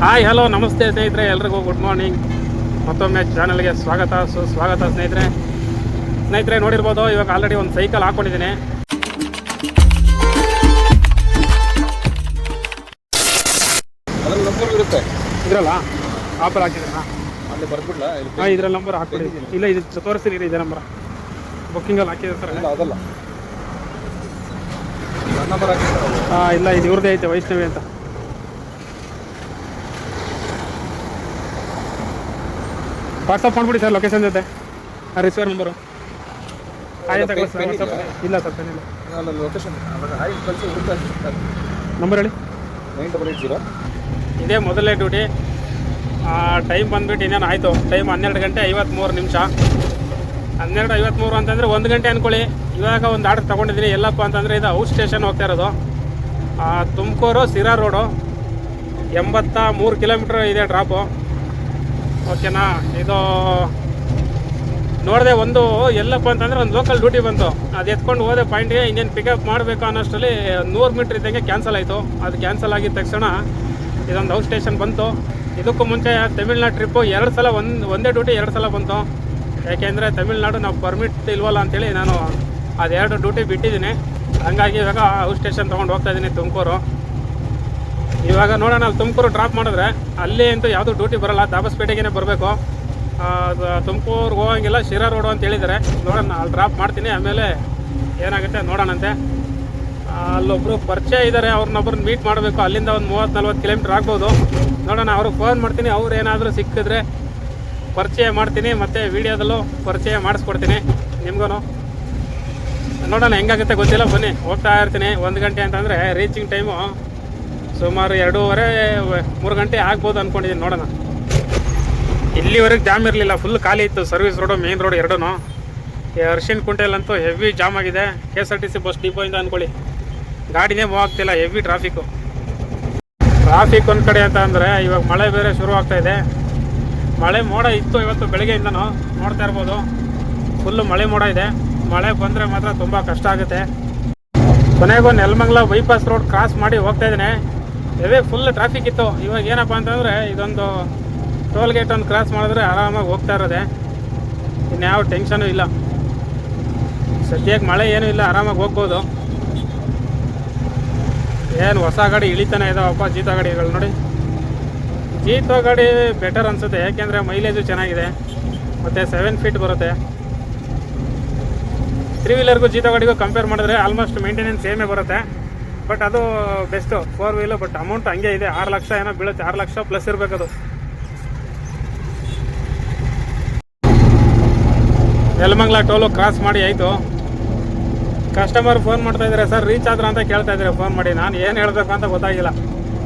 Hi hello ನಮಸ್ತೆ ಸ್ನೇಹಿತರೆ ಎಲ್ರಿಗೂ ಗುಡ್ ಮಾರ್ನಿಂಗ್. ಮತ್ತೊಮ್ಮೆ ಚಾನಲ್ಗೆ ಸ್ವಾಗತ ಸುಸ್ವಾಗತ ಸ್ನೇಹಿತರೆ. ಸ್ನೇಹಿತರೆ ನೋಡಿರ್ಬೋದು ಇವಾಗ ಆಲ್ರೆಡಿ ಒಂದು ಸೈಕಲ್ ನಂಬರ್ ಇರುತ್ತೆ. ಇದ್ರಲ್ಲ? ಆಫರ್ ಹಾಕಿದ್ರಲ್ಲ? ಅಲ್ಲಿ ಬರ್ಬಿಡ್ಲಾ ಹಾಂ ಇದ್ರಲ್ಲಿ ನಂಬರ್ ಹಾಕ್ಬಿಟ್ಟಿದ್ದೀನಿ ಇಲ್ಲ ಇದು ತೋರಿಸ್ತೀನಿ ಇದೆ ನಂಬರ್ ಬುಕ್ಕಿಂಗಲ್ಲಿ ಹಾಕಿದ್ರೆ ಸರ್. ಇಲ್ಲ ಅದಲ್ಲ. ಹಾಂ ಇಲ್ಲ ಇದು ಇವ್ರದ್ದೇ ಐತೆ ವೈಷ್ಣವಿ ಅಂತ. ವಾಟ್ಸಪ್ ಮಾಡ್ಬಿಡಿ ಸರ್ ಲೊಕೇಶನ್ ಜೊತೆ. ರಿಸೀವರ್ ನಂಬರು ಹಾಯ್ ಅಂತ ಕಳಿಸಿ pen ಇಲ್ಲ. ಸರ್ ಪೆನ್ ಇಲ್ಲ. ನಾನು ಲೊಕೇಶನ್ ಅವಾಗ ಹಾಯ್ ಕಳಿಸಿ ಹುಡುಕ ನಂಬರ್ ಹೇಳಿ. ನೈನ್ ಡಬಲ್ ಏಟ್ ಜೀರೋ ಇದೇ ಮೊದಲನೇ ಡ್ಯೂಟಿ ಟೈಮ್ ಬಂದ್ಬಿಟ್ಟು ಇನ್ನೇನು ಆಯಿತು? ಟೈಮ್ ಹನ್ನೆರಡು ಗಂಟೆ ಐವತ್ತ್ಮೂರು ನಿಮಿಷ. ಹನ್ನೆರಡು ಐವತ್ತ್ಮೂರು ಅಂತಂದರೆ ಒಂದು ಗಂಟೆ ಅಂದ್ಕೊಳ್ಳಿ ಇವಾಗ ಒಂದು ಆರ್ಡರ್ ತೊಗೊಂಡಿದ್ದೀನಿ. ಎಲ್ಲಪ್ಪ ಅಂತಂದರೆ ಇದು ಔಟ್ ಸ್ಟೇಷನ್ ಹೋಗ್ತಾ ಇರೋದು. ತುಮಕೂರು ಸಿರಾ ರೋಡು. ಎಂಬತ್ತ ಮೂರು ಕಿಲೋಮೀಟ್ರ್ ಇದೆ ಡ್ರಾಪು ಓಕೆನಾ? ಇದು ನೋಡಿದೆ ಒಂದು ಎಲ್ಲಪ್ಪ ಅಂತಂದರೆ ಒಂದು ಲೋಕಲ್ ಡ್ಯೂಟಿ ಬಂತು. ಅದು ಎತ್ಕೊಂಡು ಹೋದೆ ಪಾಯಿಂಟ್ಗೆ ಇನ್ನೇನು ಪಿಕಪ್ ಮಾಡಬೇಕು ಅನ್ನೋಷ್ಟರಲ್ಲಿ ನೂರು ಮೀಟ್ರ್ ಇದ್ದಂಗೆ ಕ್ಯಾನ್ಸಲ್ ಆಯಿತು. ಅದು ಕ್ಯಾನ್ಸಲ್ ಆಗಿದ ತಕ್ಷಣ ಇದೊಂದು ಹೌಸ್ ಸ್ಟೇಷನ್ ಬಂತು. ಇದಕ್ಕೂ ಮುಂಚೆ ತಮಿಳ್ನಾಡು ಟ್ರಿಪ್ಪು ಎರಡು ಸಲ ಒಂದು, ಒಂದೇ ಡ್ಯೂಟಿ ಎರಡು ಸಲ ಬಂತು. ಯಾಕೆಂದರೆ ತಮಿಳ್ನಾಡು ನಾವು ಪರ್ಮಿಟ್ ಇಲ್ವಲ್ಲ ಅಂತೇಳಿ ನಾನು ಅದೆರಡು ಡ್ಯೂಟಿ ಬಿಟ್ಟಿದ್ದೀನಿ. ಹಂಗಾಗಿ ಇವಾಗ ಹೌಸ್ ಸ್ಟೇಷನ್ ತೊಗೊಂಡು ಹೋಗ್ತಾ ಇದ್ದೀನಿ ತುಮಕೂರು. ಇವಾಗ ನೋಡೋಣ, ಅಲ್ಲಿ ತುಮಕೂರು ಡ್ರಾಪ್ ಮಾಡಿದ್ರೆ ಅಲ್ಲಿ ಅಂತೂ ಯಾವುದೂ ಡ್ಯೂಟಿ ಬರಲ್ಲ, ದಾಬಸ್ಪೇಟೆಗೇನೆ ಬರಬೇಕು. ತುಮಕೂರ್ಗೆ ಹೋಗಂಗಿಲ್ಲ, ಶಿರಾ ರೋಡು ಅಂತ ಹೇಳಿದ್ದಾರೆ ನೋಡೋಣ, ಅಲ್ಲಿ ಡ್ರಾಪ್ ಮಾಡ್ತೀನಿ, ಆಮೇಲೆ ಏನಾಗುತ್ತೆ ನೋಡೋಣಂತೆ. ಅಲ್ಲೊಬ್ಬರು ಪರಿಚಯ ಇದ್ದಾರೆ ಅವ್ರನ್ನೊಬ್ಬರನ್ನ ಮೀಟ್ ಮಾಡಬೇಕು, ಅಲ್ಲಿಂದ ಒಂದು ಮೂವತ್ತು ನಲ್ವತ್ತು ಕಿಲೋಮೀಟ್ರ್ ಆಗ್ಬೋದು. ನೋಡೋಣ, ಅವ್ರಿಗೆ ಫೋನ್ ಮಾಡ್ತೀನಿ, ಅವ್ರು ಏನಾದರೂ ಸಿಕ್ಕಿದ್ರೆ ಪರಿಚಯ ಮಾಡ್ತೀನಿ, ಮತ್ತು ವೀಡಿಯೋದಲ್ಲೂ ಪರಿಚಯ ಮಾಡಿಸ್ಕೊಡ್ತೀನಿ ನಿಮ್ಗೂ ನೋಡೋಣ, ಹೆಂಗಾಗುತ್ತೆ ಗೊತ್ತಿಲ್ಲ, ಬನ್ನಿ, ಹೋಗ್ತಾ ಇರ್ತೀನಿ, ಒಂದು ಗಂಟೆ ಅಂತಂದರೆ ರೀಚಿಂಗ್ ಟೈಮು ಸುಮಾರು ಎರಡೂವರೆ, ಮೂರು ಗಂಟೆ ಆಗ್ಬೋದು ಅಂದ್ಕೊಂಡಿದ್ದೀನಿ ನೋಡೋಣ. ಇಲ್ಲಿವರೆಗೆ ಜಾಮ್ ಇರಲಿಲ್ಲ ಫುಲ್ ಖಾಲಿ ಇತ್ತು ಸರ್ವಿಸ್ ರೋಡು ಮೇನ್ ರೋಡ್ ಎರಡೂ ಅರ್ಶಿನ್ ಕುಂಟೆಲಂತೂ ಹೆವಿ ಜಾಮ್ ಆಗಿದೆ. K S R T C bus ಡಿಪೋಯಿಂದ ಅಂದ್ಕೊಳ್ಳಿ ಗಾಡಿನೇ ಮೂವ್ ಆಗ್ತಿಲ್ಲ ಹೆವಿ ಟ್ರಾಫಿಕ್ಕು ಟ್ರಾಫಿಕ್ ಒಂದು ಕಡೆ ಅಂತ ಅಂದರೆ, ಇವಾಗ ಮಳೆ ಬೇರೆ ಶುರು ಆಗ್ತಾ ಇದೆ. ಮಳೆ ಮೋಡ ಇತ್ತು ಇವತ್ತು ಬೆಳಗ್ಗೆಯಿಂದನೂ, ನೋಡ್ತಾ ಇರ್ಬೋದು. ಫುಲ್ಲು ಮಳೆ ಮೋಡ ಇದೆ. ಮಳೆ ಬಂದರೆ ಮಾತ್ರ ತುಂಬ ಕಷ್ಟ ಆಗುತ್ತೆ. ಕೊನೆಗೂ ನೆಲಮಂಗ್ಲ ಬೈಪಾಸ್ ರೋಡ್ ಕ್ರಾಸ್ ಮಾಡಿ ಹೋಗ್ತಾ ಇದ್ದೇನೆ. ಇವೇ ಫುಲ್ ಟ್ರಾಫಿಕ್ ಇತ್ತು. ಇವಾಗ ಏನಪ್ಪ ಅಂತಂದರೆ ಇದೊಂದು ಟೋಲ್ ಗೇಟ್ ಒಂದು ಕ್ರಾಸ್ ಮಾಡಿದ್ರೆ ಆರಾಮಾಗಿ ಹೋಗ್ತಾ ಇರೋದೆ. ಇನ್ಯಾವ ಟೆನ್ಷನು ಇಲ್ಲ. ಸದ್ಯಕ್ಕೆ ಮಳೆ ಏನೂ ಇಲ್ಲ, ಆರಾಮಾಗಿ ಹೋಗ್ಬೋದು. ಏನು ಹೊಸ ಗಾಡಿ ಇಳಿತಾನೆ ಇದಾವಪ್ಪ ಜೀತ ಗಾಡಿಗಳು ನೋಡಿ. ಜೀತ ಗಾಡಿ ಬೆಟರ್ ಅನಿಸುತ್ತೆ, ಯಾಕೆಂದರೆ ಮೈಲೇಜು ಚೆನ್ನಾಗಿದೆ. ಮತ್ತು ಸೆವೆನ್ ಫೀಟ್ ಬರುತ್ತೆ. ತ್ರೀ ವೀಲರ್ಗೂ ಜೀತ ಗಾಡಿಗೂ ಕಂಪೇರ್ ಮಾಡಿದ್ರೆ ಆಲ್ಮೋಸ್ಟ್ ಮೇಂಟೆನೆನ್ಸ್ ಸೇಮೇ ಬರುತ್ತೆ. ಬಟ್ ಅದು best four wheel but amount ಹಂಗೆ ಇದೆ. ಆರು ಲಕ್ಷ ಏನೋ ಬೀಳುತ್ತೆ. ಆರು ಲಕ್ಷ ಪ್ಲಸ್ ಇರಬೇಕದು ಯಲಮಂಗ್ಲ ಟೋಲು ಕ್ರಾಸ್ ಮಾಡಿ ಆಯಿತು. ಕಸ್ಟಮರ್ ಫೋನ್ ಮಾಡ್ತಾ ಇದ್ದಾರೆ. ಸರ್ ರೀಚ್ ಆದ್ರ ಅಂತ ಕೇಳ್ತಾ ಇದ್ದಾರೆ. ಫೋನ್ ಮಾಡಿ. ನಾನು ಏನು ಹೇಳಬೇಕು ಅಂತ ಗೊತ್ತಾಗಿಲ್ಲ.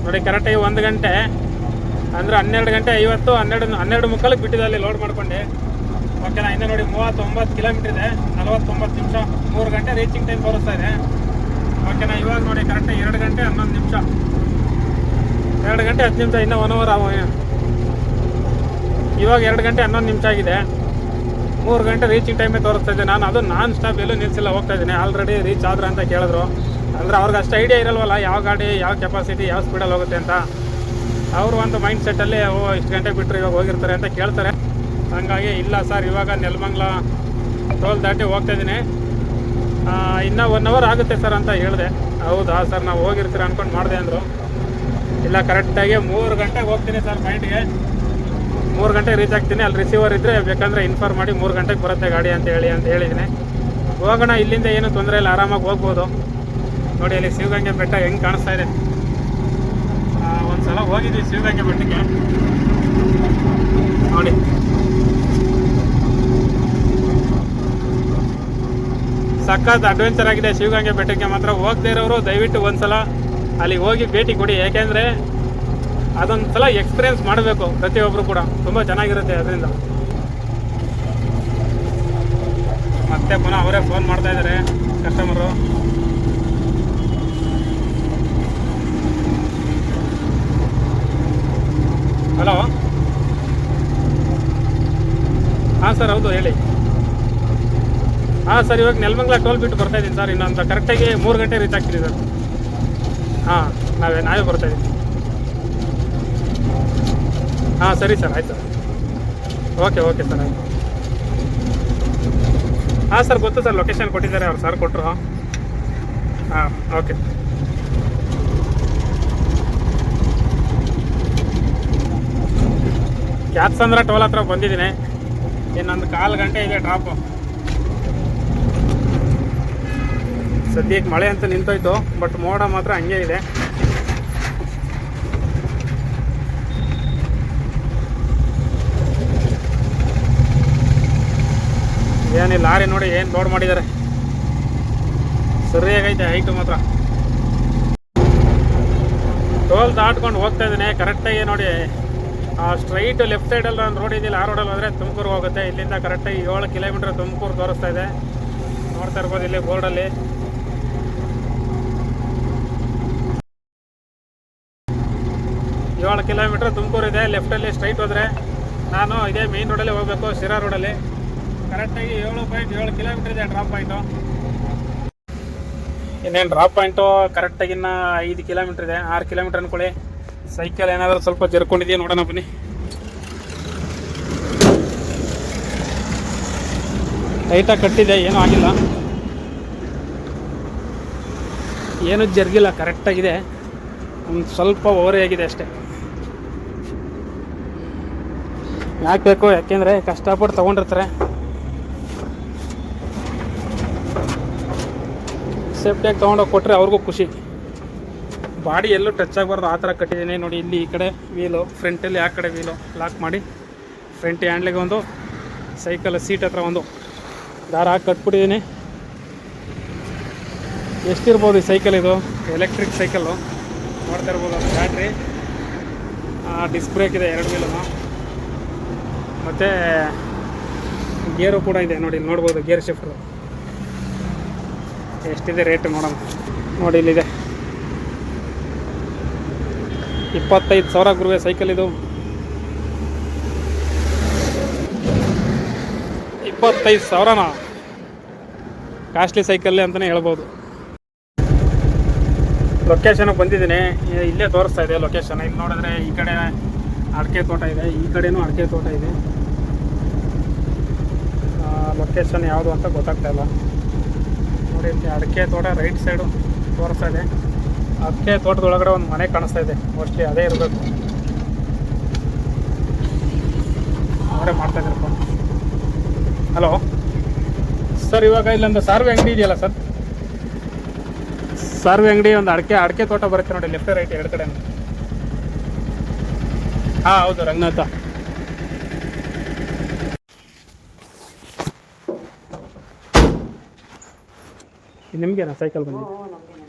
ನೋಡಿ ಕರೆಕ್ಟಾಗಿ ಒಂದು ಗಂಟೆ, ಅಂದರೆ ಹನ್ನೆರಡು ಗಂಟೆ ಐವತ್ತು, ಹನ್ನೆರಡು ಹನ್ನೆರಡು ಮುಕ್ಕಾಲಕ್ಕೆ ಬಿಟ್ಟಿದೆ ಅಲ್ಲಿ ಲೋಡ್ ಮಾಡ್ಕೊಂಡೆ. ಓಕೆನಾ ಇನ್ನು ನೋಡಿ ಮೂವತ್ತೊಂಬತ್ತು ಕಿಲೋಮೀಟ್ರ್ ಇದೆ. ನಲವತ್ತೊಂಬತ್ತು ನಿಮಿಷ ಮೂರು ಗಂಟೆ ರೀಚಿಂಗ್ ಟೈಮ್ ತೋರಿಸ್ತಾ ಇದೆ. ಓಕೆನಾ, ಇವಾಗ ನೋಡಿ ಕರೆಕ್ಟಾಗಿ ಎರಡು ಗಂಟೆ ಹನ್ನೊಂದು ನಿಮಿಷ. ಎರಡು ಗಂಟೆ ಹತ್ತು ನಿಮಿಷ, ಇನ್ನೂ ಒನ್ ಅವರ್ ಇವಾಗ ಎರಡು ಗಂಟೆ ಹನ್ನೊಂದು ನಿಮಿಷ ಆಗಿದೆ. ಮೂರು ಗಂಟೆ ರೀಚಿಂಗ್ ಟೈಮೇ ತೋರಿಸ್ತಾ ಇದ್ದೆ ನಾನು. ಅದು ನಾನ್ ಸ್ಟಾಪ್ ಎಲ್ಲೂ ನಿಲ್ಸಿಲ್ಲ, ಹೋಗ್ತಾ ಇದ್ದೀನಿ. ಆಲ್ರೆಡಿ ರೀಚ್ ಆದ್ರೆ ಅಂತ ಕೇಳಿದ್ರು. ಅಂದರೆ ಅವ್ರಿಗೆ ಅಷ್ಟು ಐಡಿಯಾ ಇರಲ್ವಲ್ಲ, ಯಾವ ಗಾಡಿ, ಯಾವ ಕೆಪಾಸಿಟಿ ಯಾವ ಸ್ಪೀಡಲ್ಲಿ ಹೋಗುತ್ತೆ ಅಂತ. ಅವರು ಒಂದು ಮೈಂಡ್ ಸೆಟ್ಟಲ್ಲಿ ಓ, ಇಷ್ಟು ಗಂಟೆ ಬಿಟ್ಟರೆ ಇವಾಗ ಹೋಗಿರ್ತಾರೆ ಅಂತ ಕೇಳ್ತಾರೆ. ಹಂಗಾಗಿ ಇಲ್ಲ ಸರ್, ಇವಾಗ ನೆಲಮಂಗ್ಲ ಟೋಲ್ ದಾಟಿ ಹೋಗ್ತಾ ಇದ್ದೀನಿ. ಇನ್ನೂ ಒನ್ ಅವರ್ ಆಗುತ್ತೆ ಸರ್ ಅಂತ ಹೇಳಿದೆ. ಹೌದಾ ಸರ್ ನಾವು ಹೋಗಿರ್ತೀರ ಅಂದ್ಕೊಂಡು ಮಾಡಿದೆ ಅಂದರು. ಇಲ್ಲ ಕರೆಕ್ಟಾಗಿ ಮೂರು ಗಂಟೆಗೆ ಹೋಗ್ತೀನಿ ಸರ್ ಪಾಯಿಂಟ್ಗೆ ಮೂರು ಗಂಟೆಗೆ ರೀಚ್ ಆಗ್ತೀನಿ, ಅಲ್ಲಿ ರಿಸೀವರ್ ಇದ್ದರೆ ಬೇಕಂದರೆ ಇನ್ಫಾರ್ಮ್ ಮಾಡಿ ಮೂರು ಗಂಟೆಗೆ ಬರುತ್ತೆ ಗಾಡಿ ಅಂತ ಹೇಳಿ, ಅಂತ ಹೇಳಿದ್ದೀನಿ ಹೋಗೋಣ, ಇಲ್ಲಿಂದ ಏನು ತೊಂದರೆ ಇಲ್ಲ, ಆರಾಮಾಗಿ ಹೋಗ್ಬೋದು. ನೋಡಿ, ಅಲ್ಲಿ ಶಿವಗಂಗೆ ಬೆಟ್ಟ ಹೆಂಗೆ ಕಾಣಿಸ್ತಾ ಇದೆ. ಒಂದು ಸಲ ಹೋಗಿದ್ವಿ ಶಿವಗಂಗೆ ಬೆಟ್ಟಕ್ಕೆ ನೋಡಿ ಸಖತ್ ಅಡ್ವೆಂಚರ್ ಆಗಿದೆ. ಶಿವಗಂಗೆ ಬೆಟ್ಟಕ್ಕೆ ಮಾತ್ರ ಹೋಗದೇ ಇರೋರು ದಯವಿಟ್ಟು ಒಂದ್ಸಲ ಅಲ್ಲಿಗೆ ಹೋಗಿ ಭೇಟಿ ಕೊಡಿ. ಯಾಕೆಂದರೆ ಅದೊಂದು ಸಲ ಎಕ್ಸ್ಪೀರಿಯನ್ಸ್ ಮಾಡಬೇಕು ಪ್ರತಿಯೊಬ್ಬರು ಕೂಡ. ತುಂಬ ಚೆನ್ನಾಗಿರುತ್ತೆ ಅದರಿಂದ. ಮತ್ತೆ ಪುನಃ ಅವರೇ ಫೋನ್ ಮಾಡ್ತಾ ಇದ್ದಾರೆ ಕಸ್ಟಮರು ಹಲೋ ಹಾಂ ಸರ್ ಹೌದು ಹೇಳಿ. ಹಾಂ ಸರ್ ಇವಾಗ ನೆಲಮಂಗ್ಲ ಟೋಲ್ ಬಿಟ್ಟು ಬರ್ತಾ ಇದ್ದೀನಿ ಸರ್, ಇನ್ನೊಂದು ಕರೆಕ್ಟಾಗಿ ಮೂರು ಗಂಟೆ ರೀಚ್ ಆಗ್ತೀನಿ ಸರ್. ಹಾಂ, ನಾವೇ ನಾವೇ ಬರ್ತಾ ಇದ್ದೀನಿ ಹಾಂ, ಸರಿ ಸರ್, ಆಯಿತು. ಓಕೆ ಓಕೆ ಸರ್, ಆಯಿತು. ಹಾಂ ಸರ್, ಗೊತ್ತು ಸರ್ ಲೊಕೇಶನ್ ಕೊಟ್ಟಿದ್ದಾರೆ, ಅವ್ರು ಸರ್ ಕೊಟ್ಟರು ಹಾಂ ಓಕೆ ಕ್ಯಾತ್ಸಂದ್ರ ಟೋಲ್ ಹತ್ರ ಬಂದಿದ್ದೀನಿ. ಇನ್ನೊಂದು ಕಾಲು ಗಂಟೆ ಇದೆ ಡ್ರಾಪು ಸದ್ಯಕ್ಕೆ ಮಳೆ ಅಂತ ನಿಂತೋಯ್ತು ಬಟ್ ಮೋಡ ಮಾತ್ರ ಹಂಗೆ ಇದೆ. ಏನಿಲ್ಲ, ಲಾರಿ ನೋಡಿ ಏನು ಲೋಡ್ ಮಾಡಿದ್ದಾರೆ. ಸರಿಯಾಗೈತೆ ಹೈಟು ಮಾತ್ರ. ಟೋಲ್ ದಾಟ್ಕೊಂಡು ಹೋಗ್ತಾ ಇದ್ದೀನಿ ಕರೆಕ್ಟಾಗಿ ನೋಡಿ. ಆ ಸ್ಟ್ರೈಟ್ ಲೆಫ್ಟ್ ಸೈಡಲ್ಲಿ ನಾನು ರೋಡ್ ಇದೆಯಲ್ಲ ಆ ರೋಡಲ್ಲಿ ಹೋದರೆ ತುಮಕೂರು ಹೋಗುತ್ತೆ. ಇಲ್ಲಿಂದ ಕರೆಕ್ಟಾಗಿ ಏಳು ಕಿಲೋಮೀಟ್ರ್ ತುಮಕೂರು ತೋರಿಸ್ತಾ ಇದೆ. ನೋಡ್ತಾ ಇರ್ಬೋದು, ಇಲ್ಲಿ ಬೋರ್ಡಲ್ಲಿ ಏಳು ಕಿಲೋಮೀಟ್ರ್ ತುಮಕೂರು ಇದೆ ಲೆಫ್ಟಲ್ಲಿ ಸ್ಟ್ರೈಟ್ ಹೋದರೆ ನಾನು ಇದೇ ಮೇನ್ ರೋಡಲ್ಲಿ ಹೋಗಬೇಕು, ಶಿರಾ ರೋಡಲ್ಲಿ ಕರೆಕ್ಟಾಗಿ ಏಳು ಪಾಯಿಂಟ್ ಏಳು ಕಿಲೋಮೀಟ್ರ್ ಇದೆ ಡ್ರಾಪ್ ಪಾಯಿಂಟು ಇನ್ನೇನು ಡ್ರಾಪ್ ಪಾಯಿಂಟು ಕರೆಕ್ಟಾಗಿ ಇನ್ನು ಐದು ಕಿಲೋಮೀಟ್ರ್ ಇದೆ, ಆರು ಕಿಲೋಮೀಟ್ರ್ ಅಂದ್ಕೊಳ್ಳಿ ಸೈಕಲ್ ಏನಾದರೂ ಸ್ವಲ್ಪ ಜರ್ಕೊಂಡಿದೆಯಾ ನೋಡೋಣ ಬನ್ನಿ. ಟೈಟಾಗಿ ಕಟ್ಟಿದೆ ಏನೂ ಆಗಿಲ್ಲ. ಏನೂ ಜರುಗಿಲ್ಲ ಕರೆಕ್ಟಾಗಿದೆ ಒಂದು ಸ್ವಲ್ಪ ಓವರೇ ಆಗಿದೆ ಅಷ್ಟೇ. ಯಾಕೆ ಬೇಕು ಯಾಕೆಂದರೆ ಕಷ್ಟಪಟ್ಟು ತೊಗೊಂಡಿರ್ತಾರೆ. ಸೇಫ್ಟಿಯಾಗಿ ತೊಗೊಂಡೋಗಿ ಕೊಟ್ಟರೆ ಅವ್ರಿಗೂ ಖುಷಿ. ಬಾಡಿ ಎಲ್ಲೂ ಟಚ್ ಆಗಬಾರ್ದು, ಆ ಥರ ಕಟ್ಟಿದ್ದೀನಿ. ನೋಡಿ, ಇಲ್ಲಿ ಈ ಕಡೆ ವೀಲು ಫ್ರಂಟಲ್ಲಿ ಆ ಕಡೆ ವೀಲು ಲಾಕ್ ಮಾಡಿ ಫ್ರಂಟ್ ಹ್ಯಾಂಡ್ಲಿಗೆ ಒಂದು ಸೈಕಲ್ ಸೀಟ್ ಹತ್ರ ಒಂದು ದಾರ ಹಾಕಿ ಕಟ್ಬಿಟ್ಟಿದ್ದೀನಿ. ಎಷ್ಟಿರ್ಬೋದು ಈ ಸೈಕಲ್ ಇದು? ಎಲೆಕ್ಟ್ರಿಕ್ ಸೈಕಲ್ಲು ನೋಡ್ತಾ ಇರ್ಬೋದು ಬ್ಯಾಟ್ರಿ ಡಿಸ್ಕ್ ಬ್ರೇಕ್ ಇದೆ, ಎರಡು ವೀಲು ಮತ್ತು ಗೇರು ಕೂಡ ಇದೆ ನೋಡಿ, ನೋಡ್ಬೋದು ಗೇರ್ ಶಿಫ್ಟು ಎಷ್ಟಿದೆ ರೇಟ್ ನೋಡೋಣ. ನೋಡಿ ಇಲ್ಲಿದೆ. ಇಪ್ಪತ್ತೈದು ಸಾವಿರ ಗುರುವೆ ಸೈಕಲ್ ಇದು. ಇಪ್ಪತ್ತೈದು ಸಾವಿರನ? ಕಾಸ್ಟ್ಲಿ ಸೈಕಲ್ ಅಂತಲೇ ಹೇಳ್ಬೋದು. ಲೊಕೇಶನ್ಗೆ ಬಂದಿದ್ದೀನಿ. ಇಲ್ಲೇ ತೋರಿಸ್ತಾ ಇದೆ ಲೊಕೇಶನ್ ಇಲ್ಲಿ ನೋಡಿದ್ರೆ ಈ ಕಡೆ ಅಡಿಕೆ ತೋಟ ಇದೆ. ಈ ಕಡೆನೂ ಅಡಿಕೆ ತೋಟ ಇದೆ. ಲೊಕೇಶನ್ ಯಾವುದು ಅಂತ ಗೊತ್ತಾಗ್ತಾ ಇಲ್ಲ. ನೋಡಿ ಅಡಕೆ ತೋಟ ರೈಟ್ ಸೈಡು ತೋರಿಸ್ತಾ ಇದೆ. ಅಡಿಕೆ ತೋಟದೊಳಗಡೆ ಒಂದು ಮನೆ ಕಾಣಿಸ್ತಾ ಇದೆ. ಮೋಸ್ಟ್ಲಿ ಅದೇ ಇರಬೇಕು. ಅವರೇ ಮಾಡ್ತಾ ಇದ್ದೀರಪ್ಪ ಹಲೋ ಸರ್ ಇವಾಗ ಇಲ್ಲೊಂದು ಸಾರ್ವೆ ಅಂಗಡಿ ಇದೆಯಲ್ಲ ಸರ್ ಸಾರ್ವೆ ಅಂಗಡಿ, ಒಂದು ಅಡಿಕೆ ಅಡಿಕೆ ತೋಟ ಬರುತ್ತೆ ನೋಡಿ ಲೆಫ್ಟ್ ರೈಟ್ ಎರಡು ಕಡೆ ಹಾಂ ಹೌದು ರಂಗನಾಥ. ನಿಮಗೇನಾ? ಸೈಕಲ್ ಬಂದಿದೆ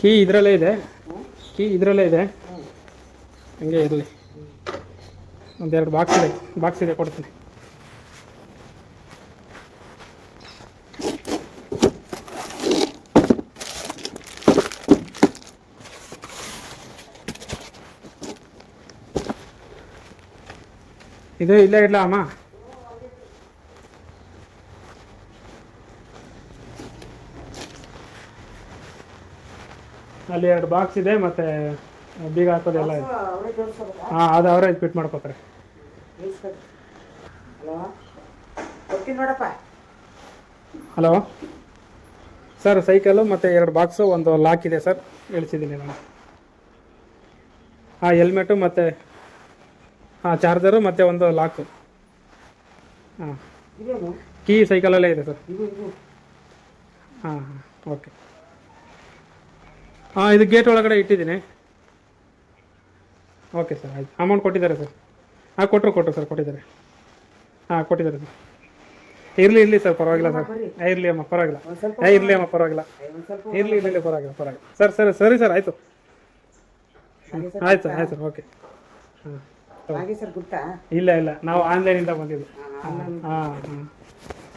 ಕೀ ಇದರಲ್ಲೇ ಇದೆ. ಕೀ ಇದರಲ್ಲೇ ಇದೆ. ಹಂಗೆ ಇರಲಿ ಒಂದೆರಡು ಬಾಕ್ಸ್ ಇದೆ. ಬಾಕ್ಸ್ ಇದೆ ಕೊಡ್ತೀನಿ. ಇದು ಇಲ್ಲೇ ಇಡ್ಲಾ ಅಮ್ಮ? ಅಲ್ಲಿ ಎರಡು ಬಾಕ್ಸ್ ಇದೆ ಮತ್ತೆ ಬೀಗ ಹಾಕೋದೆಲ್ಲ ಇದೆ ಹಾಂ ಅದು ಅವರೇ ಫಿಟ್ ಮಾಡ್ಕೋತಾರೆ. ಹಲೋ ಸರ್ ಸೈಕಲು ಮತ್ತು ಎರಡು ಬಾಕ್ಸು ಒಂದು ಲಾಕ್ ಇದೆ ಸರ್ ಇಳಿಸಿದ್ದೀನಿ ನಾನು. ಹಾಂ ಹೆಲ್ಮೆಟು ಮತ್ತು ಹಾಂ ಚಾರ್ಜರು ಮತ್ತು ಒಂದು ಲಾಕು ಹಾಂ ಕೀ ಸೈಕಲಲ್ಲೇ ಇದೆ ಸರ್ ಹಾಂ ಹಾಂ. ಓಕೆ ಹಾಂ ಇದು ಗೇಟ್ ಒಳಗಡೆ ಇಟ್ಟಿದ್ದೀನಿ. ಓಕೆ ಸರ್ ಆಯ್ತು. ಅಮೌಂಟ್ ಕೊಟ್ಟಿದ್ದಾರೆ ಸರ್ ಹಾಂ ಕೊಟ್ಟರು ಕೊಟ್ಟರು ಸರ್ ಕೊಟ್ಟಿದ್ದಾರೆ. ಹಾಂ ಕೊಟ್ಟಿದ್ದಾರೆ ಸರ್ ಇರಲಿ ಇರಲಿ ಸರ್ ಪರವಾಗಿಲ್ಲ ಸರ್ ಇರಲಿ ಅಮ್ಮ ಪರವಾಗಿಲ್ಲ. ಏ ಇರಲಿ ಅಮ್ಮ ಪರವಾಗಿಲ್ಲ. ಇರಲಿ ಇರಲಿ ಪರವಾಗಿಲ್ಲ ಪರವಾಗಿಲ್ಲ. ಸರ್ ಸರಿ ಸರಿ ಸರ್ ಆಯಿತು. ಆಯ್ತು ಸರ್ ಆಯ್ತು ಸರ್. ಓಕೆ ಹಾಂ ಇಲ್ಲ ಇಲ್ಲ. ನಾವು ಆನ್ಲೈನಿಂದ ಬಂದಿದ್ದು. ಹಾಂ ಹಾಂ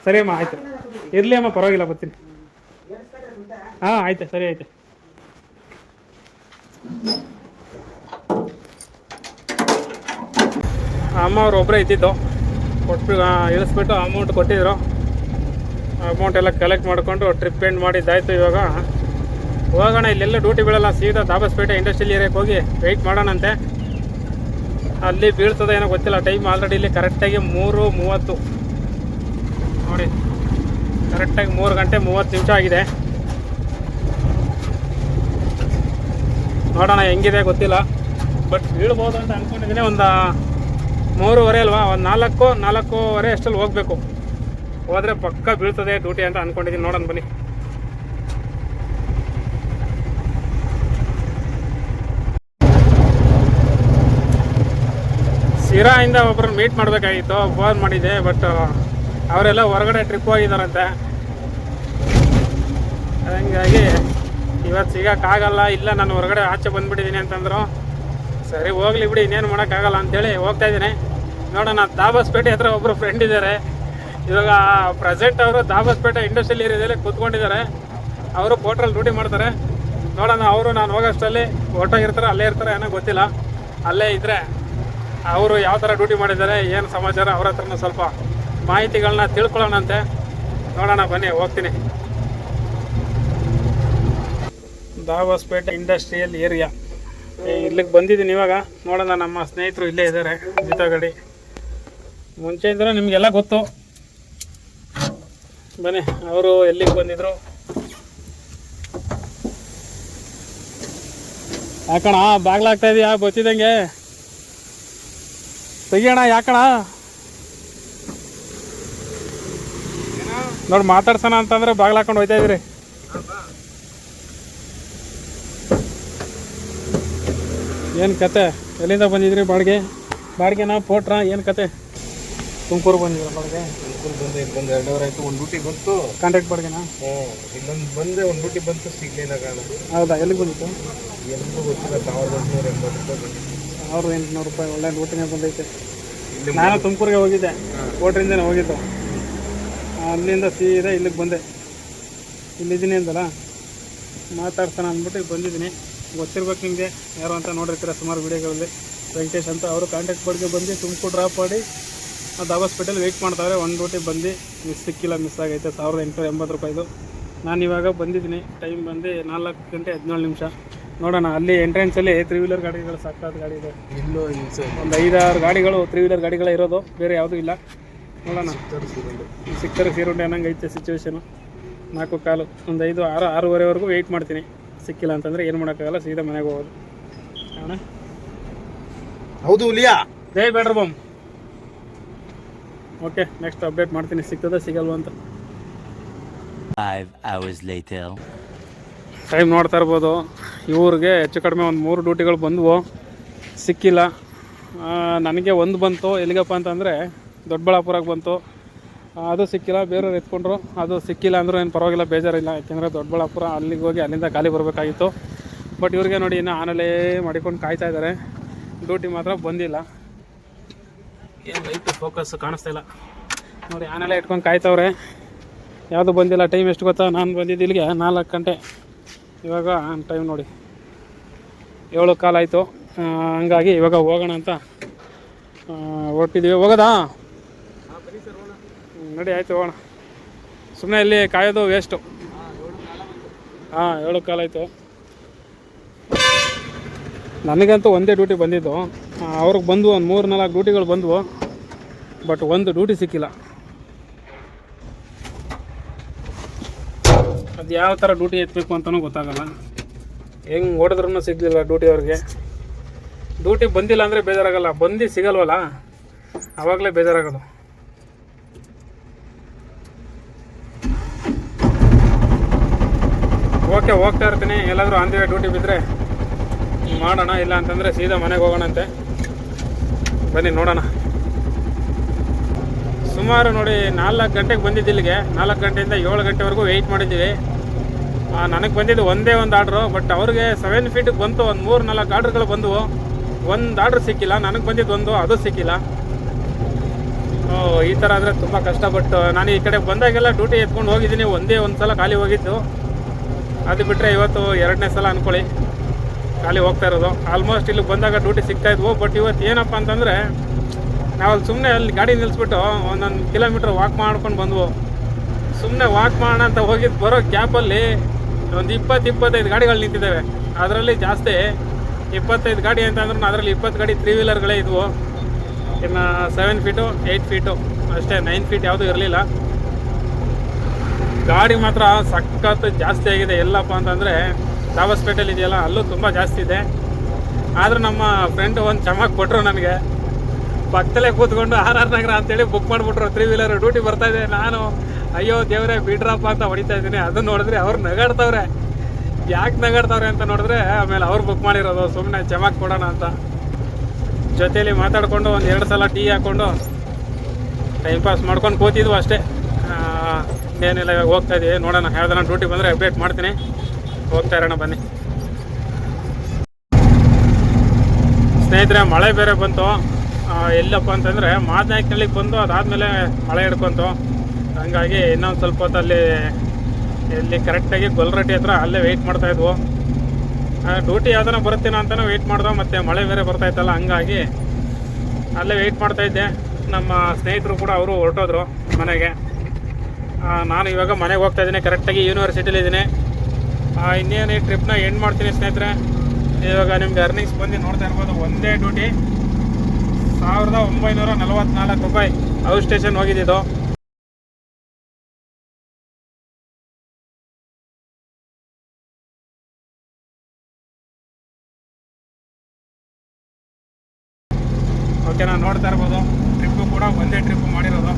ಸರಿ ಅಮ್ಮ ಆಯ್ತು. ಇರಲಿ ಅಮ್ಮ ಪರವಾಗಿಲ್ಲ ಬರ್ತೀನಿ. ಹಾಂ ಆಯ್ತು ಸರಿ ಆಯ್ತು. ಅಮ್ಮ ಅವ್ರು ಒಬ್ಬರೇ ಇದ್ದಿದ್ದು. ಕೊಟ್ಬಿಟ್ಟು ಇಳಿಸ್ಬಿಟ್ಟು ಅಮೌಂಟ್ ಕೊಟ್ಟಿದ್ರು. ಅಮೌಂಟ್ ಎಲ್ಲ ಕಲೆಕ್ಟ್ ಮಾಡಿಕೊಂಡು ಟ್ರಿಪ್ ಎಂಡ್ ಮಾಡಿದ್ದಾಯ್ತು ಇವಾಗ. ಹೋಗೋಣ, ಇಲ್ಲೆಲ್ಲ ಡ್ಯೂಟಿ ಬೀಳಲ್ಲ ಸೀದಾ ದಾಬಸ್ಪೇಟೆ ಇಂಡಸ್ಟ್ರಿಯಲ್ ಏರಿಯಾಕ್ಕೆ ಹೋಗಿ ವೆಯ್ಟ್ ಮಾಡೋಣಂತೆ. ಅಲ್ಲಿ ಬೀಳ್ತದೆ ಏನೋ ಗೊತ್ತಿಲ್ಲ ಟೈಮ್ ಆಲ್ರೆಡಿ ಇಲ್ಲಿ ಕರೆಕ್ಟಾಗಿ ಮೂರು ಮೂವತ್ತು. ನೋಡಿ ಕರೆಕ್ಟಾಗಿ ಮೂರು ಗಂಟೆ ಮೂವತ್ತು ನಿಮಿಷ ಆಗಿದೆ. ನೋಡೋಣ ಹೆಂಗಿದೆ ಗೊತ್ತಿಲ್ಲ. ಬಟ್ ಬೀಳ್ಬೋದು ಅಂತ ಅಂದ್ಕೊಂಡಿದ್ದೀನಿ ಒಂದು ಮೂರುವರೆ ಅಲ್ವಾ? ಒಂದು ನಾಲ್ಕು, ನಾಲ್ಕೂವರೆ ಅಷ್ಟಲ್ಲಿ ಹೋಗಬೇಕು. ಹೋದರೆ ಪಕ್ಕ ಬೀಳ್ತದೆ ಡ್ಯೂಟಿ ಅಂತ ಅಂದ್ಕೊಂಡಿದ್ದೀನಿ ನೋಡೋಣ ಬನ್ನಿ. ಸಿರಾಯಿಂದ ಒಬ್ಬರನ್ನ ಮೀಟ್ ಮಾಡಬೇಕಾಗಿತ್ತು. ಫೋನ್ ಮಾಡಿದ್ದೆ ಬಟ್ ಅವರೆಲ್ಲ ಹೊರಗಡೆ ಟ್ರಿಪ್ ಹೋಗಿದ್ದಾರಂತೆ ಹಂಗಾಗಿ ಇವತ್ತು ಸಿಗೋಕ್ಕಾಗಲ್ಲ, ಇಲ್ಲ ನಾನು ಹೊರಗಡೆ ಆಚೆ ಬಂದುಬಿಟ್ಟಿದ್ದೀನಿ ಅಂತಂದರು. ಸರಿ, ಹೋಗ್ಲಿ ಬಿಡಿ, ಇನ್ನೇನು ಮಾಡೋಕ್ಕಾಗಲ್ಲ ಅಂತೇಳಿ ಹೋಗ್ತಾ ಇದ್ದೀನಿ. ನೋಡೋಣ, ದಾಬಸ್ಪೇಟೆ ಹತ್ರ ಒಬ್ಬರು ಫ್ರೆಂಡ್ ಇದ್ದಾರೆ. ಇವಾಗ ಪ್ರೆಸೆಂಟ್ ಅವರು ದಾಬಸ್ಪೇಟೆ ಇಂಡಸ್ಟ್ರಿಯಲ್ ಏರಿಯಾದಲ್ಲಿ ಕೂತ್ಕೊಂಡಿದ್ದಾರೆ. ಅವರು ಪೋಟ್ರಲ್ಲಿ ಡ್ಯೂಟಿ ಮಾಡ್ತಾರೆ. ನೋಡೋಣ, ಅವರು ನಾನು ಹೋಗೋಷ್ಟರಲ್ಲಿ ಹೊರಟೋಗಿರ್ತಾರೆ ಅಲ್ಲೇ ಇರ್ತಾರೆ ಏನೋ ಗೊತ್ತಿಲ್ಲ. ಅಲ್ಲೇ ಇದ್ದರೆ ಅವರು ಯಾವ ಥರ ಡ್ಯೂಟಿ ಮಾಡಿದ್ದಾರೆ, ಏನು ಸಮಾಚಾರ, ಅವ್ರ ಹತ್ರನೂ ಸ್ವಲ್ಪ ಮಾಹಿತಿಗಳನ್ನ ತಿಳ್ಕೊಳ್ಳೋಣಂತೆ. ನೋಡೋಣ, ಬನ್ನಿ, ಹೋಗ್ತೀನಿ. Dabaspete industrial area. ಇಲ್ಲಿಗೆ ಬಂದಿದ್ದೀನಿ ಇವಾಗ. ನೋಡೋಣ, ನಮ್ಮ ಸ್ನೇಹಿತರು ಇಲ್ಲೇ ಇದ್ದಾರೆ ಜಿತಗಡಿ. ಮುಂಚೆ ಇದ್ರೆ ನಿಮಗೆಲ್ಲ ಗೊತ್ತು. ಬನ್ನಿ, ಅವರು ಎಲ್ಲಿಗೆ ಬಂದಿದ್ರು? ಯಾಕಣ ಬಾಗ್ಲಾಗ್ತಾ ಇದೆಯಾ? ಗೊತ್ತಿದ್ದಂಗೆ. ತೆಗಿಯೋಣ ಯಾಕಣ ನೋಡಿ, ಮಾತಾಡ್ಸೋಣ ಅಂತಂದ್ರೆ ಬಾಗ್ಲಾಕೊಂಡು ಹೋಯ್ತಾ ಇದ್ರಿ ಏನು ಕತೆ? ಎಲ್ಲಿಂದ ಬಂದಿದ್ರಿ ಬಾಡಿಗೆ? ಬಾಡಿಗೆನಾ ಪೋಟ್ರ? ಏನು ಕತೆ? ತುಮಕೂರು ಬಂದಿದ್ರು ಬಾಡಿಗೆ? ತುಮಕೂರು ಬಂದೆ ಇಲ್ಲಿ ಬಂದು. ಎರಡು ಅವರ್ ಆಯಿತು. ಒಂದು ಡ್ಯೂಟಿ ಬಂತು. ಕಾಂಟ್ಯಾಕ್ಟ್ ಬಾಡಿಗೆನಾ? ಹ್ಞೂ ಇಲ್ಲೊಂದು ಬಂದೆ ಒಂದು ಡ್ಯೂಟಿ ಬಂತು. ಸಿಗ್ಲಿಲ್ಲ ಕಾರಣ ಹೌದಾ? ಎಲ್ಲಿಗೆ ಬಂದಿತ್ತು? ಎಲ್ಲೂ ಗೊತ್ತಿಲ್ಲ. ಸಾವಿರದ ಎಂಟುನೂರ ಎಂಬತ್ತು ರೂಪಾಯಿ. ಸಾವಿರದ ಎಂಟುನೂರು ರೂಪಾಯಿ. ಒಳ್ಳೆ ಊಟನೇ ಬಂದೈತೆ. ನಾನು ತುಮಕೂರಿಗೆ ಹೋಗಿದ್ದೆ. ಕೋಟ್ರಿಂದನೇ ಹೋಗಿದ್ದು. ಅಲ್ಲಿಂದ ಸೀದಾ ಇಲ್ಲಿಗೆ ಬಂದೆ. ಇಲ್ಲಿದ್ದೀನಿ ಅಂದಲ್ಲ? ಮಾತಾಡ್ತಾನೆ ಅಂದ್ಬಿಟ್ಟು ಬಂದಿದ್ದೀನಿ. ಗೊತ್ತಿರ್ಬೇಕು ನಿಮಗೆ ಯಾರು ಅಂತ ನೋಡಿರ್ತೀರ ಸುಮಾರು ವೀಡಿಯೋಗಳಲ್ಲಿ. ವೆಂಕಟೇಶ್ ಅಂತ ಅವರು ಕಾಂಟ್ಯಾಕ್ಟ್ ಬಗ್ಗೆ ಬಂದು ತುಮಕೂರು ಡ್ರಾಪ್ ಮಾಡಿ ಅದು ಹಾಸ್ಪಿಟಲ್ ವೆಯ್ಟ್ ಮಾಡ್ತಾರೆ ಒಂದು ಡ್ಯೂಟಿ ಬಂದು ಮಿಸ್ ಸಿಕ್ಕಿಲ್ಲ ಮಿಸ್ ಆಗೈತೆ ಸಾವಿರದ ಎಂಟುನೂರ ಎಂಬತ್ತು ರೂಪಾಯಿದು. ನಾನು ಇವಾಗ ಬಂದಿದ್ದೀನಿ ಟೈಮ್ ಬಂದು ನಾಲ್ಕು ಗಂಟೆ ಹದಿನೇಳು ನಿಮಿಷ. ನೋಡೋಣ ಅಲ್ಲಿ ಎಂಟ್ರೆನ್ಸಲ್ಲಿ ತ್ರೀ ವೀಲರ್ ಗಾಡಿಗಳು ಸಾಕಾದ ಗಾಡಿ ಇದೆ. ಇಲ್ಲೂ ಒಂದು ಐದಾರು ಗಾಡಿಗಳು ತ್ರೀ ವೀಲರ್ ಗಾಡಿಗಳೇ ಇರೋದು ಬೇರೆ ಯಾವುದೂ ಇಲ್ಲ. ನೋಡೋಣ. ಸಿಕ್ಕರೆ ಸಿಕ್ತಾರೆ ಸೀರುಂಡೆ ಅನ್ನಂಗೆ ಐತೆ ಸಿಚುವೇಶನು ನಾಲ್ಕು ಕಾಲು ಒಂದು ಐದು ಆರು ಆರೂವರೆವರೆಗೂ ವೆಯ್ಟ್ ಮಾಡ್ತೀನಿ. ಸಿಕ್ಕಿಲ್ಲ ಅಂತಂದರೆ ಏನು ಮಾಡೋಕ್ಕಾಗಲ್ಲ ಸೀದಾ ಮನೆಗೆ ಹೋಗೋದು. ಅಣ್ಣ ಹೌದು ಹುಲಿಯಾ? ಜೈ ಬೇಡ್ರ ಬಾಮ್. ಓಕೆ ನೆಕ್ಸ್ಟ್ ಅಪ್ಡೇಟ್ ಮಾಡ್ತೀನಿ. ಸಿಗ್ತದೆ ಸಿಗಲ್ವ ಅಂತ. ಟೈಮ್ ನೋಡ್ತಾ ಇರ್ಬೋದು. ಇವ್ರಿಗೆ ಹೆಚ್ಚು ಕಡಿಮೆ ಒಂದು ಮೂರು ಡ್ಯೂಟಿಗಳು ಬಂದವು. ಸಿಕ್ಕಿಲ್ಲ. ನನಗೆ ಒಂದು ಬಂತು ಎಲ್ಲಿಗಪ್ಪ ಅಂತಂದರೆ ದೊಡ್ಡಬಳ್ಳಾಪುರಕ್ಕೆ ಬಂತು. ಅದು ಸಿಕ್ಕಿಲ್ಲ, ಬೇರೆಯವ್ರು ಎತ್ಕೊಂಡ್ರು. ಅದು ಸಿಕ್ಕಿಲ್ಲ ಅಂದರೂ ಏನು ಪರವಾಗಿಲ್ಲ, ಬೇಜಾರಿಲ್ಲ. ಯಾಕೆಂದರೆ ದೊಡ್ಡಬಳ್ಳಾಪುರ ಅಲ್ಲಿಗೆ ಹೋಗಿ ಅಲ್ಲಿಂದ ಖಾಲಿ ಬರಬೇಕಾಗಿತ್ತು. ಬಟ್ ಇವ್ರಿಗೆ ನೋಡಿ ಇನ್ನು ಆನಲೇ ಮಾಡಿಕೊಂಡು ಕಾಯ್ತಾ ಇದ್ದಾರೆ ಡ್ಯೂಟಿ ಮಾತ್ರ ಬಂದಿಲ್ಲ. ಏನು ಲೈಟ್ ಫೋಕಸ್ ಕಾಣಿಸ್ತಾ ಇಲ್ಲ. ನೋಡಿ ಆನಲೇ ಇಟ್ಕೊಂಡು ಕಾಯ್ತವ್ರೆ. ಯಾವುದು ಬಂದಿಲ್ಲ ಟೈಮ್ ಎಷ್ಟು ಗೊತ್ತಾ? ನಾನು ಬಂದಿದ್ದು ಇಲ್ಲಿಗೆ ನಾಲ್ಕು ಗಂಟೆ. ಇವಾಗ ಟೈಮ್ ನೋಡಿ. ಏಳು ಕಾಲ ಆಯಿತು. ಹಂಗಾಗಿ ಇವಾಗ ಹೋಗೋಣ ಅಂತ ಹೊರಟಿದ್ದೀವಿ ಹೋಗೋದಾ? ನಡಿ, ಆಯ್ತು, ಹೋಗೋಣ. ಸುಮ್ಮನೆ ಇಲ್ಲಿ ಕಾಯೋದು ವೇಸ್ಟು ಹಾಂ, ಏಳು ಕಾಲ ಆಯಿತು. ನನಗಂತೂ ಒಂದೇ ಡ್ಯೂಟಿ ಬಂದಿದ್ದು. ಅವ್ರಿಗೆ ಬಂದು ಒಂದು ಮೂರು ನಾಲ್ಕು ಡ್ಯೂಟಿಗಳು ಬಂದವು. ಬಟ್ ಒಂದು ಡ್ಯೂಟಿ ಸಿಕ್ಕಿಲ್ಲ. ಅದು ಯಾವ ಥರ ಡ್ಯೂಟಿ ಎತ್ತಬೇಕು ಅಂತಲೂ ಗೊತ್ತಾಗಲ್ಲ. ಹೆಂಗೆ ಹೊಡೆದ್ರೂ ಸಿಗಲಿಲ್ಲ ಡ್ಯೂಟಿ ಅವ್ರಿಗೆ. ಡ್ಯೂಟಿ ಬಂದಿಲ್ಲ ಅಂದರೆ ಬೇಜಾರಾಗಲ್ಲ. ಬಂದು ಸಿಗಲ್ವಲ್ಲ. ಆವಾಗಲೇ ಬೇಜಾರಾಗೋದು. ಓಕೆ, ಹೋಗ್ತಾ ಇರ್ತೀನಿ. ಎಲ್ಲಾದರೂ ವೇ ಡ್ಯೂಟಿ ಬಿದ್ದರೆ ಮಾಡೋಣ, ಇಲ್ಲ ಅಂತಂದರೆ ಸೀದಾ ಮನೆಗೆ ಹೋಗೋಣಂತೆ. ಬನ್ನಿ, ನೋಡೋಣ. ಸುಮಾರು ನೋಡಿ, ನಾಲ್ಕು ಗಂಟೆಗೆ ಬಂದಿದ್ದು ಇಲ್ಲಿಗೆ. ನಾಲ್ಕು ಗಂಟೆಯಿಂದ ಏಳು ಗಂಟೆವರೆಗೂ ವೆಯ್ಟ್ ಮಾಡಿದ್ದೀವಿ. ನನಗೆ ಬಂದಿದ್ದು ಒಂದೇ ಒಂದು ಆರ್ಡ್ರು ಬಟ್ ಅವ್ರಿಗೆ ಸೆವೆನ್ ಫೀಟಿಗೆ ಬಂತು. ಒಂದು ಮೂರು, ನಾಲ್ಕು ಆರ್ಡ್ರ್ಗಳು ಬಂದವು. ಒಂದು ಆರ್ಡ್ರ್ ಸಿಕ್ಕಿಲ್ಲ. ನನಗೆ ಬಂದಿದ್ದು ಒಂದು, ಅದು ಸಿಕ್ಕಿಲ್ಲ. ಈ ಥರ ಆದರೆ ತುಂಬ ಕಷ್ಟಪಟ್ಟು ನಾನು ಈ ಕಡೆ ಬಂದಾಗೆಲ್ಲ ಡ್ಯೂಟಿ ಎತ್ಕೊಂಡು ಹೋಗಿದ್ದೀನಿ. ಒಂದೇ ಒಂದು ಸಲ ಖಾಲಿ ಹೋಗಿದ್ದು. ಅದು ಬಿಟ್ಟರೆ ಇವತ್ತು ಎರಡನೇ ಸಲ ಅಂದ್ಕೊಳ್ಳಿ ಖಾಲಿ ಹೋಗ್ತಾ ಇರೋದು. ಆಲ್ಮೋಸ್ಟ್ ಇಲ್ಲಿ ಬಂದಾಗ ಡ್ಯೂಟಿ ಸಿಗ್ತಾ ಇದ್ವು ಬಟ್ ಇವತ್ತು ಏನಪ್ಪ ಅಂತಂದರೆ, ನಾವು ಅಲ್ಲಿ ಸುಮ್ಮನೆ ಅಲ್ಲಿ ಗಾಡಿ ನಿಲ್ಲಿಸ್ಬಿಟ್ಟು ಒಂದೊಂದು ಕಿಲೋಮೀಟ್ರ್ ವಾಕ್ ಮಾಡ್ಕೊಂಡು ಬಂದವು. ಸುಮ್ಮನೆ ವಾಕ್ ಮಾಡೋಣ ಅಂತ ಹೋಗಿದ್ದು ಬರೋ ಗ್ಯಾಪಲ್ಲಿ ಒಂದು ಇಪ್ಪತ್ತು, ಇಪ್ಪತ್ತೈದು ಗಾಡಿಗಳು ನಿಂತಿದ್ದಾವೆ. ಅದರಲ್ಲಿ ಜಾಸ್ತಿ ಇಪ್ಪತ್ತೈದು ಗಾಡಿ ಅಂತ ಅಂದ್ರೂ ಅದರಲ್ಲಿ ಇಪ್ಪತ್ತು ಗಾಡಿ ತ್ರೀ ವೀಲರ್ಗಳೇ ಇದ್ವು. ಇನ್ನು ಸೆವೆನ್ ಫೀಟು ಏಯ್ಟ್ ಫೀಟು ಅಷ್ಟೇ ನೈನ್ ಫೀಟ್ ಯಾವುದೂ ಇರಲಿಲ್ಲ. ಗಾಡಿ ಮಾತ್ರ ಸಖತ್ ಜಾಸ್ತಿ ಆಗಿದೆ. ಎಲ್ಲಪ್ಪ ಅಂತಂದರೆ ದಾಬಸ್ಪೇಟೆಯಲ್ಲಿ ಇದೆಯಲ್ಲ, ಅಲ್ಲೂ ತುಂಬ ಜಾಸ್ತಿ ಇದೆ. ಆದರೂ ನಮ್ಮ ಫ್ರೆಂಡ್ ಒಂದು ಚಮಕ್ ಕೊಟ್ಟರು ನನಗೆ. ಪಕ್ಕದಲ್ಲೇ ಕೂತ್ಕೊಂಡು ಆರ್ ಆರ್ ನಗರ ಅಂತೇಳಿ ಬುಕ್ ಮಾಡಿಬಿಟ್ರು. ತ್ರೀ ವೀಲರ್ ಡ್ಯೂಟಿ ಬರ್ತಾ ಇದೆ. ನಾನು, ಅಯ್ಯೋ ದೇವರೇ, ಬಿಡ್ರಪ್ಪ ಅಂತ ಹೊಡಿತಾ ಇದ್ದೀನಿ. ಅದನ್ನ ನೋಡಿದ್ರೆ ಅವ್ರು ನಗಾಡ್ತವ್ರೆ. ಯಾಕೆ ನಗಾಡ್ತವ್ರೆ ಅಂತ ನೋಡಿದ್ರೆ, ಆಮೇಲೆ ಅವ್ರು ಬುಕ್ ಮಾಡಿರೋದು. ಸುಮ್ಮನೆ ಚಮಕ್ ಕೊಡೋಣ ಅಂತ. ಜೊತೇಲಿ ಮಾತಾಡಿಕೊಂಡು ಒಂದು ಎರಡು ಸಲ ಟೀ ಹಾಕ್ಕೊಂಡು ಟೈಮ್ ಪಾಸ್ ಮಾಡ್ಕೊಂಡು ಕೂತಿದ್ವು ಅಷ್ಟೇ. ಇನ್ನೇನಿಲ್ಲ ಇವಾಗ ಹೋಗ್ತಾ ಇದೀವಿ. ನೋಡೋಣ ಯಾವ್ದಾನ ಡ್ಯೂಟಿ ಬಂದರೆ ಅಪ್ಡೇಟ್ ಮಾಡ್ತೀನಿ. ಹೋಗ್ತಾ ಇರೋಣ, ಬನ್ನಿ. ಸ್ನೇಹಿತರೆ, ಮಳೆ ಬೇರೆ ಬಂತು. ಎಲ್ಲಪ್ಪ ಅಂತಂದರೆ ಮಾದನಾಯ್ಕನಳ್ಳಿಗೆ ಬಂದು ಅದಾದಮೇಲೆ ಮಳೆ ಹಿಡ್ಕೊಂತು. ಹಂಗಾಗಿ ಇನ್ನೊಂದು ಸ್ವಲ್ಪ ಹೊತ್ತಲ್ಲಿ ಇಲ್ಲಿ ಕರೆಕ್ಟಾಗಿ ಗೊಲ್ರಟ್ಟಿ ಹತ್ರ ಅಲ್ಲೇ ವೆಯ್ಟ್ ಮಾಡ್ತಾ ಇದ್ವು. ಡ್ಯೂಟಿ ಯಾವ್ದಾನ ಬರುತ್ತೀನ ಅಂತಲೂ ವೆಯ್ಟ್ ಮಾಡ್ದೋ, ಮತ್ತು ಮಳೆ ಬೇರೆ ಬರ್ತಾ ಇತ್ತಲ್ಲ, ಹಂಗಾಗಿ ಅಲ್ಲೇ ವೆಯ್ಟ್ ಮಾಡ್ತಾ ಇದ್ದೆ. ನಮ್ಮ ಸ್ನೇಹಿತರು ಕೂಡ ಅವರು ಹೊರಟೋದ್ರು ಮನೆಗೆ. ನಾನು ಇವಾಗ ಮನೆಗೆ ಹೋಗ್ತಾ ಇದ್ದೀನಿ ಕರೆಕ್ಟಾಗಿ ಯೂನಿವರ್ಸಿಟಿಲಿ ಇದ್ದೀನಿ. ಇನ್ನೇನು ಈ ಟ್ರಿಪ್ನ ಎಂಡ್ ಮಾಡ್ತೀನಿ ಸ್ನೇಹಿತರೆ. ಇವಾಗ ನಿಮ್ಗೆ ಅರ್ನಿಂಗ್ಸ್ ಬಂದು ನೋಡ್ತಾ ಇರ್ಬೋದು, ಒಂದೇ ಡ್ಯೂಟಿ ಸಾವಿರದ ಒಂಬೈನೂರ ನಲವತ್ನಾಲ್ಕು ರೂಪಾಯಿ ಔಟ್ ಸ್ಟೇಷನ್ ಹೋಗಿದ್ದಿದ್ದು ಓಕೆ ನಾನು ನೋಡ್ತಾ ಇರ್ಬೋದು ಟ್ರಿಪ್ಪು ಕೂಡ ಒಂದೇ ಟ್ರಿಪ್ ಮಾಡಿರೋದು.